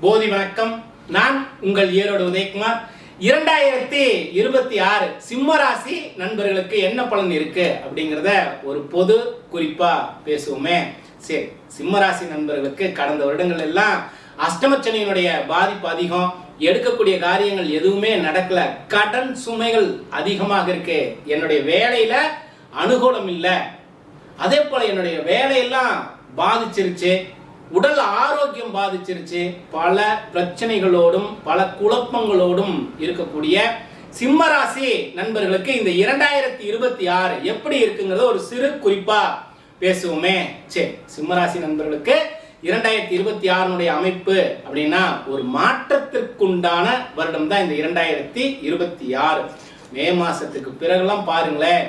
போதி வணக்கம். நான் உங்கள் ஈரோடு உதயகுமார். இரண்டாயிரத்தி இருபத்தி ஆறு சிம்ம ராசி நண்பர்களுக்கு என்ன பலன் இருக்கு அப்படிங்கிறத ஒரு பொது குறிப்பா பேசுவோமே. சரி சிம்ம ராசி நண்பர்களுக்கு கடந்த வருடங்கள் எல்லாம் அஷ்டமச்சனியினுடைய பாதிப்பு அதிகம். எடுக்கக்கூடிய காரியங்கள் எதுவுமே நடக்கல. கடன் சுமைகள் அதிகமாக இருக்கு. என்னுடைய வேலையில அனுகூலம் இல்லை. அதே போல என்னுடைய வேலையெல்லாம் பாதிச்சிருச்சு. உடல் ஆரோக்கியம் பாதிச்சிருச்சு. பல பிரச்சனைகளோடும் பல குழப்பங்களோடும் இருக்கக்கூடிய சிம்மராசி நண்பர்களுக்கு இந்த இரண்டாயிரத்தி இருபத்தி ஆறு எப்படி இருக்குங்கிறத ஒரு சிறு குறிப்பா பேசுவோமே. சரி சிம்மராசி நண்பர்களுக்கு இரண்டாயிரத்தி இருபத்தி ஆறுனுடைய அமைப்பு அப்படின்னா ஒரு மாற்றத்திற்குண்டான வருடம் தான் இந்த இரண்டாயிரத்தி இருபத்தி ஆறு. மே மாசத்துக்கு பிறகுலாம் பாருங்களேன்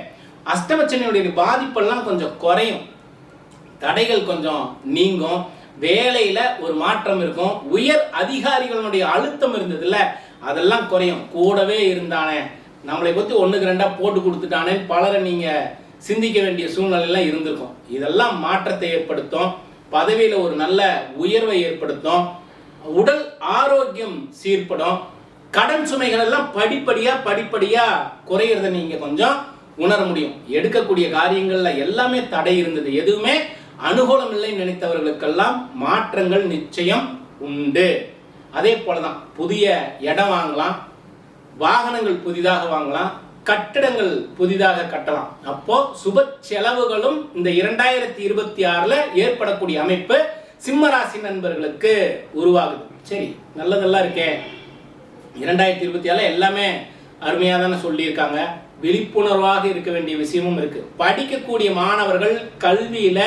அஷ்டமச்சனியுடைய பாதிப்பெல்லாம் கொஞ்சம் குறையும். தடைகள் கொஞ்சம் நீங்கும். வேலையில ஒரு மாற்றம் இருக்கும். உயர் அதிகாரிகளுடைய அழுத்தம் இருந்ததுல அதெல்லாம் குறையும். கூடவே இருந்தானே. நம்மளை பத்தி ஒண்ணுக்கு ரெண்டா போட்டு கொடுத்துட்டானே. பலரை நீங்க சிந்திக்க வேண்டிய சூழ்நிலையெல்லாம் இருந்திருக்கும். இதெல்லாம் மாற்றத்தை ஏற்படுத்தும். பதவியில ஒரு நல்ல உயர்வை ஏற்படுத்தும். உடல் ஆரோக்கியம் சீர்படும். கடன் சுமைகள் எல்லாம் படிப்படியா படிப்படியா குறையிறத நீங்க கொஞ்சம் உணர முடியும். எடுக்கக்கூடிய காரியங்கள்ல எல்லாமே தடை இருந்தது. எதுவுமே அனுகூலம் இல்லை நினைத்தவர்களுக்கெல்லாம் மாற்றங்கள் நிச்சயம் உண்டு. அதே போலதான் புதிய இடம் வாங்கலாம் வாகனங்கள் புதிதாக வாங்கலாம் கட்டிடங்கள் புதிதாக கட்டலாம். அப்போ சுப செலவுகளும் இந்த இரண்டாயிரத்தி இருபத்தி ஆறுல ஏற்படக்கூடிய அமைப்பு சிம்மராசி நண்பர்களுக்கு உருவாகுது. சரி நல்லதெல்லாம் இருக்கே. இரண்டாயிரத்தி இருபத்தி ஆறுல எல்லாமே அருமையாக தானே சொல்லியிருக்காங்க. விழிப்புணர்வாக இருக்க வேண்டிய விஷயமும் இருக்கு. படிக்கக்கூடிய மாணவர்கள் கல்வியில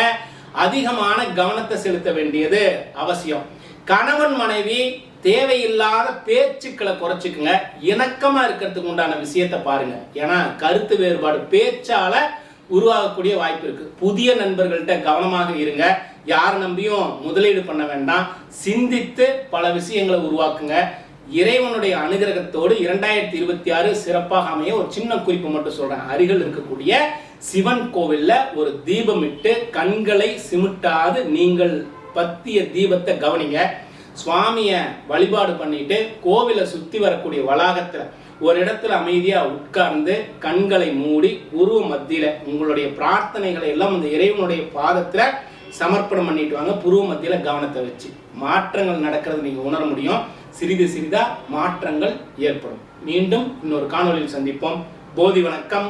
அதிகமான கவனத்தை செலுத்த வேண்டியது அவசியம். கணவன் மனைவி தேவையில்லாத பேச்சுக்களை குறைச்சிக்குங்க. இணக்கமாக இருக்கிறதுக்கு உண்டான விஷயத்தை பாருங்க. ஏன்னா கருத்து வேறுபாடு பேச்சால உருவாகக்கூடிய வாய்ப்பு இருக்கு. புதிய நண்பர்கள்ட்ட கவனமாக இருங்க. யார் நம்பியும் முதலீடு பண்ண வேண்டாம். சிந்தித்து பல விஷயங்களை உருவாக்குங்க. இறைவனுடைய அனுகிரகத்தோடு இரண்டாயிரத்தி இருபத்தி ஆறு சிறப்பாக அமைய ஒரு சின்ன குறிப்பு மட்டும் சொல்றேன். அருகில் இருக்கக்கூடிய சிவன் கோவில்ல ஒரு தீபம் இட்டு கண்களை சிமிட்டாது நீங்கள் பத்திய தீபத்தை கவனிங்க. சுவாமிய வழிபாடு பண்ணிட்டு கோவிலை சுத்தி வரக்கூடிய வளாகத்துல ஒரு இடத்துல அமைதியா உட்கார்ந்து கண்களை மூடி உருவ மத்தியில உங்களுடைய பிரார்த்தனைகளை எல்லாம் அந்த இறைவனுடைய பாதத்துல சமர்ப்பணம் பண்ணிட்டு வாங்க. புருவ மத்தியில கவனத்தை வச்சு. மாற்றங்கள் நடக்கிறது நீங்க உணர முடியும். சிறிது சிறிதா மாற்றங்கள் ஏற்படும். மீண்டும் இன்னொரு காணொளியில் சந்திப்போம். போதி வணக்கம்.